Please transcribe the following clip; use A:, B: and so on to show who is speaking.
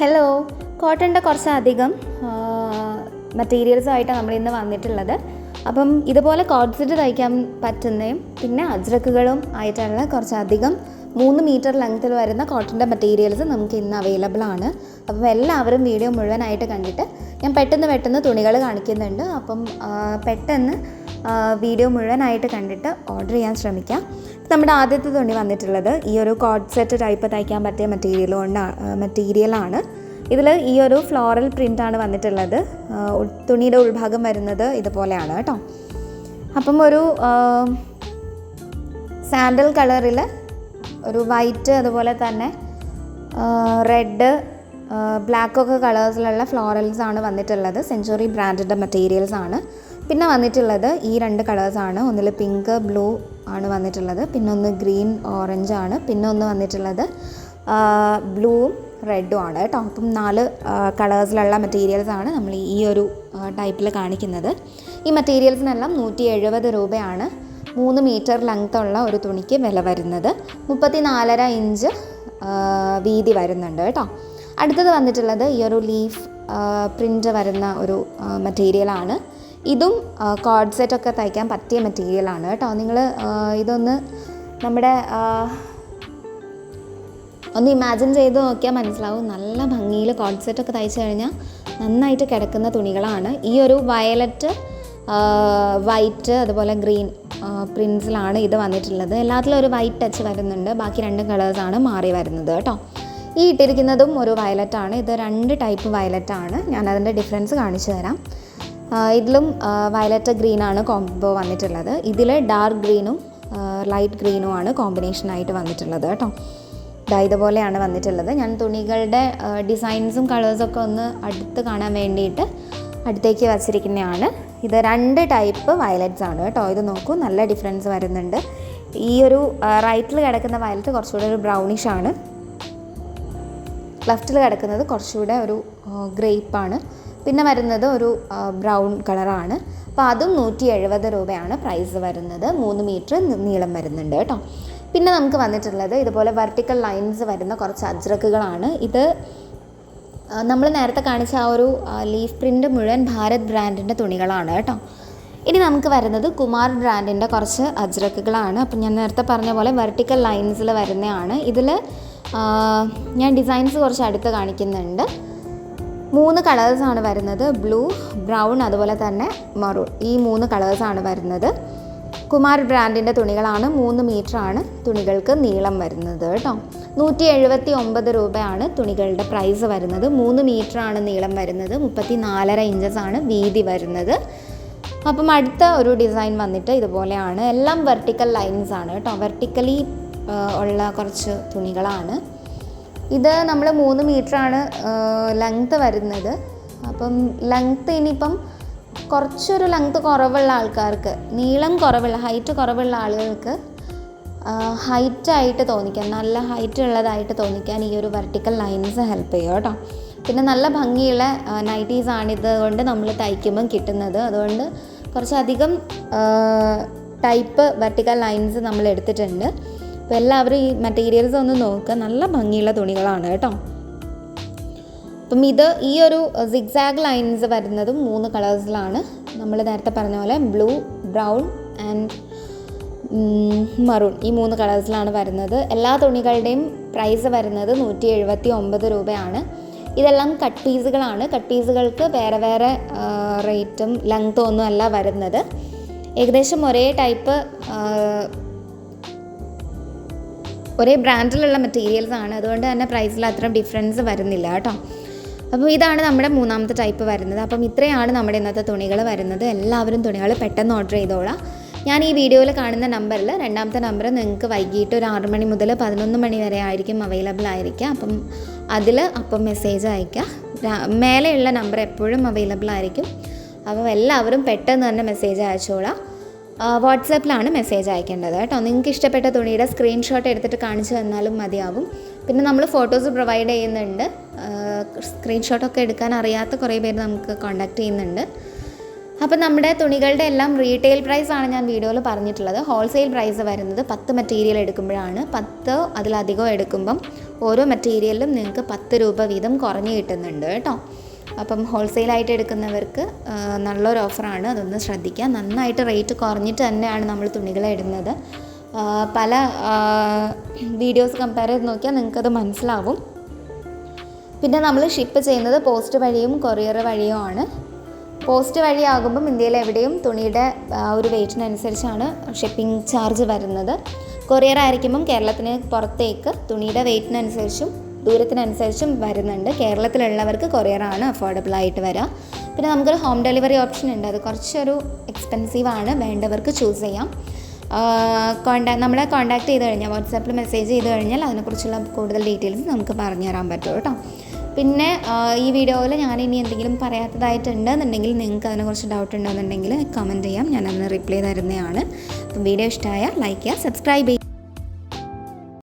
A: Hello കോട്ടണിന്റെ കുറച്ചധികം മെറ്റീരിയൽസുമായിട്ടാണ് നമ്മൾ ഇന്ന് വന്നിട്ടുള്ളത്. അപ്പം ഇതുപോലെ കോഡ്സെറ്റ് തയ്ക്കാൻ പറ്റുന്നതും പിന്നെ അജ്രക്കുകളും ആയിട്ടുള്ള കുറച്ചധികം മൂന്ന് മീറ്റർ ലെങ്ത്തിൽ വരുന്ന കോട്ടന്റെ മെറ്റീരിയൽസ് നമുക്ക് ഇന്ന് അവൈലബിൾ ആണ്. അപ്പം എല്ലാവരും വീഡിയോ മുഴുവനായിട്ട് കണ്ടിട്ട് ഞാൻ പെട്ടെന്ന് പെട്ടെന്ന് തുണികൾ കാണിക്കുന്നുണ്ട്. അപ്പം പെട്ടെന്ന് വീഡിയോ മുഴുവനായിട്ട് കണ്ടിട്ട് ഓർഡർ ചെയ്യാൻ ശ്രമിക്കാം. നമ്മുടെ ആദ്യത്തെ തുണി വന്നിട്ടുള്ളത് ഈ ഒരു കോഡ് സെറ്റ് ടൈപ്പ് തയ്ക്കാൻ പറ്റിയ മെറ്റീരിയൽ കൊണ്ടാണ് മെറ്റീരിയലാണ് ഇതിൽ ഈ ഒരു ഫ്ലോറൽ പ്രിന്റാണ് വന്നിട്ടുള്ളത്. തുണിയുടെ ഉൾഭാഗം വരുന്നത് ഇതുപോലെയാണ് കേട്ടോ. അപ്പം ഒരു സാൻഡൽ കളറിൽ ഒരു വൈറ്റ് അതുപോലെ തന്നെ റെഡ് ബ്ലാക്കൊക്കെ കളേഴ്സിലുള്ള ഫ്ലോറൽസ് ആണ് വന്നിട്ടുള്ളത്. സെഞ്ചുറി ബ്രാൻഡിന്റെ മെറ്റീരിയൽസ് ആണ്. പിന്നെ വന്നിട്ടുള്ളത് ഈ രണ്ട് കളേഴ്സാണ് ഒന്നിൽ പിങ്ക് ബ്ലൂ ആണ് വന്നിട്ടുള്ളത്. പിന്നെ ഒന്ന് ഗ്രീൻ ഓറഞ്ച് ആണ്. പിന്നെ ഒന്ന് വന്നിട്ടുള്ളത് ബ്ലൂവും റെഡും ആണ് കേട്ടോ. അപ്പം നാല് കളേഴ്സിലുള്ള ആണ് നമ്മൾ ഈ ഒരു ടൈപ്പിൽ കാണിക്കുന്നത്. ഈ മെറ്റീരിയൽസിനെല്ലാം നൂറ്റി എഴുപത് രൂപയാണ്. മൂന്ന് മീറ്റർ ലെങ്ത് ഉള്ള ഒരു തുണിക്ക് വില വരുന്നത്. മുപ്പത്തി നാലര ഇഞ്ച് വീതി വരുന്നുണ്ട് കേട്ടോ. അടുത്തത് വന്നിട്ടുള്ളത് ഈ ഒരു ലീഫ് പ്രിന്റ് വരുന്ന ഒരു മെറ്റീരിയലാണ് ഇതും കോഡ് സെറ്റൊക്കെ തയ്ക്കാൻ പറ്റിയ മെറ്റീരിയലാണ് കേട്ടോ. നിങ്ങൾ ഇതൊന്ന് നമ്മുടെ ഒന്ന് ഇമാജിൻ ചെയ്ത് നോക്കിയാൽ മനസ്സിലാവും. നല്ല ഭംഗിയിൽ കോഡ് സെറ്റൊക്കെ തയ്ച്ചു കഴിഞ്ഞാൽ നന്നായിട്ട് കിടക്കുന്ന തുണികളാണ്. ഈ ഒരു വയലറ്റ് വൈറ്റ് അതുപോലെ ഗ്രീൻ പ്രിൻസിലാണ് ഇത് വന്നിട്ടുള്ളത്. എല്ലാത്തിലും ഒരു വൈറ്റ് ടച്ച് വരുന്നുണ്ട്. ബാക്കി രണ്ട് കളേഴ്സാണ് മാറി വരുന്നത് കേട്ടോ. ഈ ഇട്ടിരിക്കുന്നതും ഒരു വയലറ്റാണ് ഇത് രണ്ട് ടൈപ്പ് വയലറ്റാണ് ഞാൻ അതിന്റെ ഡിഫറൻസ് കാണിച്ചു തരാം. ഇതിലും വയലറ്റ് ഗ്രീൻ ആണ് കോംബോ വന്നിട്ടുള്ളത്. ഇതിൽ ഡാർക്ക് ഗ്രീനും ലൈറ്റ് ഗ്രീനും ആണ് കോമ്പിനേഷനായിട്ട് വന്നിട്ടുള്ളത് കേട്ടോ. ഇതാ ഇതുപോലെയാണ് വന്നിട്ടുള്ളത്. ഞാൻ തുണികളുടെ ഡിസൈൻസും കളേഴ്സൊക്കെ ഒന്ന് അടുത്ത് കാണാൻ വേണ്ടിയിട്ട് അടുത്തേക്ക് വച്ചിരിക്കുന്നതാണ്. ഇത് രണ്ട് ടൈപ്പ് വയലറ്റ്സ് ആണ് കേട്ടോ. ഇത് നോക്കൂ നല്ല ഡിഫറൻസ് വരുന്നുണ്ട്. ഈ ഒരു റൈറ്റിൽ കിടക്കുന്ന വയലറ്റ് കുറച്ചുകൂടെ ഒരു ബ്രൗണിഷ് ആണ്. ലെഫ്റ്റിൽ കിടക്കുന്നത് കുറച്ചുകൂടെ ഒരു ഗ്രേപ്പാണ് പിന്നെ വരുന്നത് ഒരു ബ്രൗൺ കളറാണ്. അപ്പോൾ അതും നൂറ്റി എഴുപത് രൂപയാണ് പ്രൈസ് വരുന്നത്. മൂന്ന് മീറ്റർ നീളം വരുന്നുണ്ട് കേട്ടോ. പിന്നെ നമുക്ക് വന്നിട്ടുള്ളത് ഇതുപോലെ വെർട്ടിക്കൽ ലൈൻസ് വരുന്ന കുറച്ച് അജ്രക്കുകളാണ്. ഇത് നമ്മൾ നേരത്തെ കാണിച്ച ആ ഒരു ലീഫ് പ്രിന്റ് മുഴുവൻ ഭാരത് ബ്രാൻഡിന്റെ തുണികളാണ് കേട്ടോ. ഇനി നമുക്ക് വരുന്നത് കുമാർ ബ്രാൻഡിന്റെ കുറച്ച് അജ്രക്കുകളാണ്. അപ്പം ഞാൻ നേരത്തെ പറഞ്ഞ പോലെ വെർട്ടിക്കൽ ലൈൻസിൽ വരുന്നതാണ്. ഇതിൽ ഞാൻ ഡിസൈൻസ് കുറച്ച് അടുത്ത് കാണിക്കുന്നുണ്ട്. മൂന്ന് കളേഴ്സാണ് വരുന്നത്. ബ്ലൂ ബ്രൗൺ അതുപോലെ തന്നെ മറൂൺ ഈ മൂന്ന് കളേഴ്സാണ് വരുന്നത്. കുമാർ ബ്രാൻഡിന്റെ തുണികളാണ്. മൂന്ന് മീറ്ററാണ് തുണികൾക്ക് നീളം വരുന്നത് കേട്ടോ. നൂറ്റി എഴുപത്തി ഒമ്പത് രൂപയാണ് തുണികളുടെ പ്രൈസ് വരുന്നത്. മൂന്ന് മീറ്ററാണ് നീളം വരുന്നത്. മുപ്പത്തി നാലര ഇഞ്ചസ് ആണ് വീതി വരുന്നത്. അപ്പം അടുത്ത ഒരു ഡിസൈൻ വന്നിട്ട് ഇതുപോലെയാണ്. എല്ലാം വെർട്ടിക്കൽ ലൈൻസ് ആണ് കേട്ടോ. വെർട്ടിക്കലി ഉള്ള കുറച്ച് തുണികളാണ്. ഇത് നമ്മൾ മൂന്ന് മീറ്ററാണ് ലെങ്ത്ത് വരുന്നത്. അപ്പം ലെങ്ത്ത് ഇനിയിപ്പം കുറച്ചൊരു ലെങ്ത്ത് കുറവുള്ള ആൾക്കാർക്ക് നീളം കുറവുള്ള ഹൈറ്റ് കുറവുള്ള ആളുകൾക്ക് ഹൈറ്റായിട്ട് തോന്നിക്കാൻ നല്ല ഹൈറ്റ് ഉള്ളതായിട്ട് തോന്നിക്കാൻ ഈ ഒരു വെർട്ടിക്കൽ ലൈൻസ് ഹെൽപ്പ് ചെയ്യും കേട്ടോ. പിന്നെ നല്ല ഭംഗിയുള്ള നൈറ്റീസ് ആണിത് കൊണ്ട് നമ്മൾ തയ്ക്കുമ്പം കിട്ടുന്നത്. അതുകൊണ്ട് കുറച്ചധികം ടൈപ്പ് വെർട്ടിക്കൽ ലൈൻസ് നമ്മൾ എടുത്തിട്ടുണ്ട് അപ്പോൾ എല്ലാവരും ഈ മെറ്റീരിയൽസ് ഒന്ന് നോക്കുക നല്ല ഭംഗിയുള്ള തുണികളാണ് കേട്ടോ. അപ്പം ഇത് ഈ ഒരു സിഗ്സാഗ് ലൈൻസ് വരുന്നതും മൂന്ന് കളേഴ്സിലാണ് നമ്മൾ നേരത്തെ പറഞ്ഞ പോലെ ബ്ലൂ ബ്രൗൺ ആൻഡ് മറൂൺ ഈ മൂന്ന് കളേഴ്സിലാണ് വരുന്നത്. എല്ലാ തുണികളുടെയും പ്രൈസ് വരുന്നത് നൂറ്റി എഴുപത്തി ഒമ്പത് രൂപയാണ്. ഇതെല്ലാം കട്ട് പീസുകളാണ് കട്ട് പീസുകൾക്ക് വേറെ വേറെ റേറ്റും ലെങ്ത്തും ഒന്നും അല്ല വരുന്നത്. ഏകദേശം ഒരേ ടൈപ്പ് ഒരേ ബ്രാൻഡിലുള്ള മെറ്റീരിയൽസ് ആണ്. അതുകൊണ്ട് തന്നെ പ്രൈസിൽ അത്ര ഡിഫറൻസ് വരുന്നില്ല കേട്ടോ. അപ്പോൾ ഇതാണ് നമ്മുടെ മൂന്നാമത്തെ ടൈപ്പ് വരുന്നത്. അപ്പം ഇത്രയാണ് നമ്മുടെ ഇന്നത്തെ തുണികൾ വരുന്നത്. എല്ലാവരും തുണികൾ പെട്ടെന്ന് ഓർഡർ ചെയ്തോളാം. ഞാൻ ഈ വീഡിയോയിൽ കാണുന്ന നമ്പറിൽ രണ്ടാമത്തെ നമ്പർ നിങ്ങൾക്ക് വൈകിട്ട് ഒരു ആറ് മണി മുതൽ പതിനൊന്ന് മണി വരെ ആയിരിക്കും അവൈലബിൾ ആയിരിക്കുക. അപ്പം അതിൽ അപ്പം മെസ്സേജ് അയയ്ക്കുക. മേലെയുള്ള നമ്പർ എപ്പോഴും അവൈലബിൾ ആയിരിക്കും. അപ്പോൾ എല്ലാവരും പെട്ടെന്ന് തന്നെ മെസ്സേജ് അയച്ചോളാം. വാട്സാപ്പിലാണ് മെസ്സേജ് അയക്കേണ്ടത് കേട്ടോ. നിങ്ങൾക്ക് ഇഷ്ടപ്പെട്ട തുണിയുടെ സ്ക്രീൻഷോട്ട് എടുത്തിട്ട് കാണിച്ചു തന്നാലും മതിയാവും. പിന്നെ നമ്മൾ ഫോട്ടോസ് പ്രൊവൈഡ് ചെയ്യുന്നുണ്ട്. സ്ക്രീൻഷോട്ടൊക്കെ എടുക്കാൻ അറിയാത്ത കുറേ പേര് നമുക്ക് കോണ്ടാക്ട് ചെയ്യുന്നുണ്ട്. അപ്പോൾ നമ്മുടെ തുണികളുടെ എല്ലാം റീറ്റെയിൽ പ്രൈസ് ആണ് ഞാൻ വീഡിയോയിൽ പറഞ്ഞിട്ടുള്ളത്. ഹോൾസെയിൽ പ്രൈസ് വരുന്നത് പത്ത് മെറ്റീരിയൽ എടുക്കുമ്പോഴാണ്. പത്ത് അതിലധികം എടുക്കുമ്പം ഓരോ മെറ്റീരിയലിലും നിങ്ങൾക്ക് പത്ത് രൂപ വീതം കുറഞ്ഞ് കിട്ടുന്നുണ്ട് കേട്ടോ. അപ്പം ഹോൾസെയിലായിട്ട് എടുക്കുന്നവർക്ക് നല്ലൊരു ഓഫറാണ്. അതൊന്ന് ശ്രദ്ധിക്കുക നന്നായിട്ട് റേറ്റ് കുറഞ്ഞിട്ട് തന്നെയാണ് നമ്മൾ തുണികൾ ഇടുന്നത്. പല വീഡിയോസ് കമ്പയർ ചെയ്ത് നോക്കിയാൽ നിങ്ങൾക്കത് മനസ്സിലാവും. പിന്നെ നമ്മൾ ഷിപ്പ് ചെയ്യുന്നത് പോസ്റ്റ് വഴിയും കൊറിയർ വഴിയും ആണ് പോസ്റ്റ് വഴിയാകുമ്പം ഇന്ത്യയിൽ എവിടെയും തുണിയുടെ ഒരു വെയിറ്റിനനുസരിച്ചാണ് ഷിപ്പിംഗ് ചാർജ് വരുന്നത്. കൊറിയർ ആയിരിക്കുമ്പം കേരളത്തിന് പുറത്തേക്ക് തുണിയുടെ വെയിറ്റിനനുസരിച്ചും ദൂരത്തിനനുസരിച്ചും വരുന്നുണ്ട്. കേരളത്തിലുള്ളവർക്ക് കൊറിയറാണ് അഫോർഡബിൾ ആയിട്ട് വരിക പിന്നെ നമുക്കൊരു ഹോം ഡെലിവറി ഓപ്ഷൻ ഉണ്ട്. അത് കുറച്ചൊരു എക്സ്പെൻസീവ് ആണ്. വേണ്ടവർക്ക് ചൂസ് ചെയ്യാം. കോണ്ടാ നമ്മളെ കോൺടാക്ട് ചെയ്ത് കഴിഞ്ഞാൽ വാട്സാപ്പിൽ മെസ്സേജ് ചെയ്ത് കഴിഞ്ഞാൽ അതിനെക്കുറിച്ചുള്ള കൂടുതൽ ഡീറ്റെയിൽസ് നമുക്ക് പറഞ്ഞു തരാൻ പറ്റും കേട്ടോ. പിന്നെ ഈ വീഡിയോയിൽ ഞാൻ ഇനി എന്തെങ്കിലും പറയാത്തതായിട്ടുണ്ട് എന്നുണ്ടെങ്കിൽ നിങ്ങൾക്ക് അതിനെക്കുറിച്ച് ഡൗട്ട് ഉണ്ടെന്നുണ്ടെങ്കിൽ കമന്റ് ചെയ്യാം. ഞാൻ റിപ്ലൈ തരുന്നതാണ്. വീഡിയോ ഇഷ്ടമായ ലൈക്ക് ചെയ്യുക സബ്സ്ക്രൈബ് ചെയ്യുക.